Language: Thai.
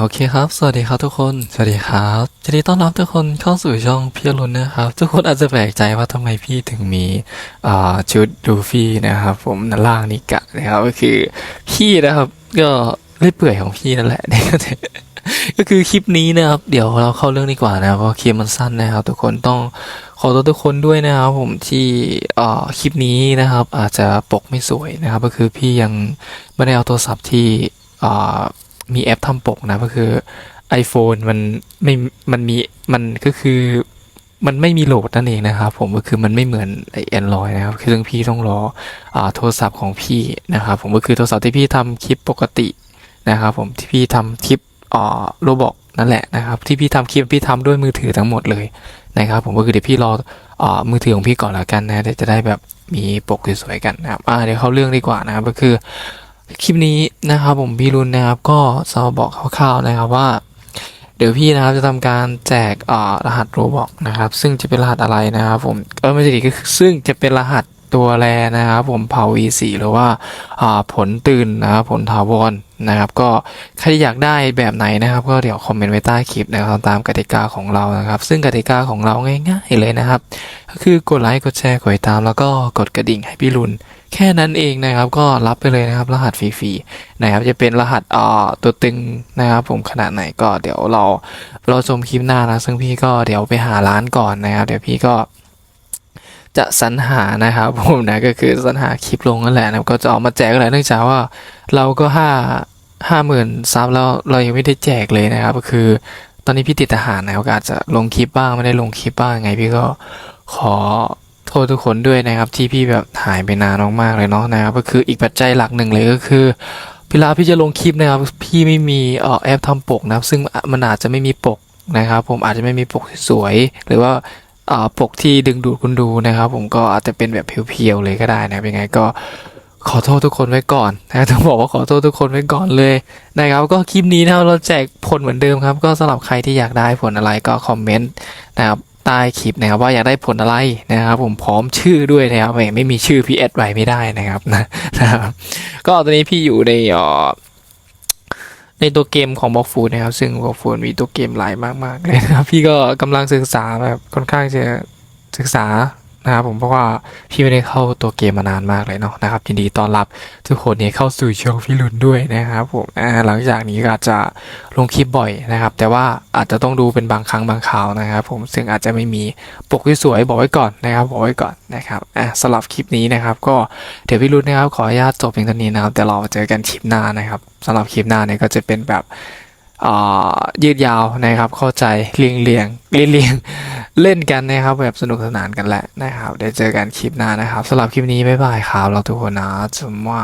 โอเคครับ สวัสดีครับทุกคน สวัสดีครับยินดีต้อนรับทุกคนเข้าสู่ช่องพี่รุณนะครับ ทุกคนอาจจะแปลกใจว่าทำไมพี่ถึงมีชุดลูฟี่นะครับ ผมนล่างนิกะนะครับก็คือพี่นะครับ ก็เล่อยเปื่อยของพี่นั่นแหละก็คือคลิปนี้นะครับ เดี๋ยวเราเข้าเรื่องดีกว่านะเพราะคลิปมันสั้นนะครับ ทุกคนต้องขอโทษทุกคนด้วยนะครับ ผมที่คลิปนี้นะครับ อาจจะปกไม่สวยนะครับ ก็คือพี่ยังไม่ได้เอาโทรศัพท์ที่ มีแอปทำปกนะก็คือ iPhone มันไม่มันมีมันก็คือมันไม่มีโหลดนั่นเองนะครับผมก็คือมันไม่เหมือนไอแอนดรอยนะครับคือซึ่งพี่ต้องรออ่าโทรศัพท์ของพี่นะครับผมก็คือโทรศัพท์ที่พี่ทำคลิปปกตินะครับผมที่พี่ทำคลิปอ่าโรบอกนั่นแหละนะครับที่พี่ทำคลิปพี่ทำด้วยมือถือทั้งหมดเลยนะครับผมก็คือเดี๋ยวพี่รออ่ามือถือของพี่ก่อนแล้วกันนะเดี๋ยวจะได้แบบมีปกสวยๆกันนะครับอ่าเดี๋ยวเข้าเรื่องดีกว่านะครับก็คือ คลิปนี้นะครับผมพี่รุนนะครับก็จะมาบอกคร่าวๆนะครับว่า เดี๋ยวพี่นะครับจะทำการแจกรหัสโรบอกนะครับ ซึ่งจะเป็นรหัสอะไรนะครับผมเออไม่ใช่ดิก็คือซึ่งจะเป็นรหัสตัวแรนะครับผมเผา V4 หรือว่าผลตื่นนะครับผลถาวรนะครับ ก็ใครที่อยากได้แบบไหนนะครับ ก็เดี๋ยวคอมเมนต์ไว้ใต้คลิปนะครับตามกติกาของเรานะครับ ซึ่งกติกาของเราง่ายๆเลยนะครับ ก็คือกดไลค์กดแชร์กดติดตามแล้วก็กดกระดิ่งให้พี่รุน แค่นั้นเองนะครับ ก็รับไปเลยนะครับ รหัสฟรีๆนะครับ จะเป็นรหัสอ่อตัวตึงนะครับ ผมขนาดไหนก็เดี๋ยวเราเราชมคลิปหน้านะซึ่งพี่ก็เดี๋ยวไปหาร้านก่อนนะครับ เดี๋ยวพี่ก็จะสรรหานะครับผมนะก็คือสรรหาคลิปลงนั่นแหละนะก็จะออกมาแจกเลยเนื่องจากว่าเราก็ห้าห้าหมื่นซับแล้วเรายังไม่ได้แจกเลยนะครับ ก็คือตอนนี้พี่ติดทหารนะครับก็อาจจะลงคลิปบ้างไม่ได้ลงคลิปบ้างไง พี่ก็ขอ โทษทุกคนด้วยนะครับที่พี่แบบหายไปนานมากๆเลยเนาะนะครับก็คืออีกปัจจัยหลักหนึ่งเลยก็คือเวลาพี่จะลงคลิปนะครับ พี่ไม่มีเอ่อแอปทำปกนะครับ ซึ่งมันอาจจะไม่มีปกนะครับ ผมอาจจะไม่มีปกสวยหรือว่าอ่าปกที่ดึงดูดคุณดูนะครับ ผมก็อาจจะเป็นแบบเพียวๆเลยก็ได้นะครับยังไงก็ขอโทษทุกคนไว้ก่อนนะต้องบอกว่าขอโทษทุกคนไว้ก่อนเลยนะครับ ก็คลิปนี้นะครับเราแจกผลเหมือนเดิมครับ ก็สำหรับใครที่อยากได้ผลอะไรก็คอมเมนต์นะครับ ใต้คลิปนะครับว่าอยากได้ผลอะไรนะครับ ผมพร้อมชื่อด้วยนะครับไม่ไม่มีชื่อพี่แอดไว้ไม่ได้นะครับนะนะครับก็ตอนนี้พี่อยู่ในอ่อในตัวเกมของบล็อกฟูดนะครับ ซึ่งบล็อกฟูดมีตัวเกมหลายมากๆเลยนะครับ พี่ก็กำลังศึกษาแบบค่อนข้างจะศึกษา นะครับผมเพราะว่าพี่ไม่ได้เข้าตัวเกมมานานมากเลยเนาะนะครับยินดีต้อนรับทุกคนเนี่ยเข้าสู่ช่องพี่ลุนด้วยนะครับผมหลังจากนี้ก็อาจจะลงคลิปบ่อยนะครับ แต่ว่าอาจจะต้องดูเป็นบางครั้งบางคราวนะครับ ผมซึ่งอาจจะไม่มีปกที่สวยบอกไว้ก่อนนะครับบอกไว้ก่อนนะครับอ่าสำหรับคลิปนี้นะครับ ก็เดี๋ยวพี่รุนนะครับขออนุญาตจบเพียงเท่านี้นะครับแต่เราเจอกันคลิปหน้านะครับสำหรับคลิปหน้าเนี่ยก็จะเป็นแบบ ยืดยาวนะครับเข้าใจเลียงเลียงเลียงเลียงเล่นกันนะครับแบบสนุกสนานกันแหละนะครับเดี๋ยวเจอกันคลิปหน้านะครับสำหรับคลิปนี้บ๊ายบายครับเราทุกคนนะจมว่า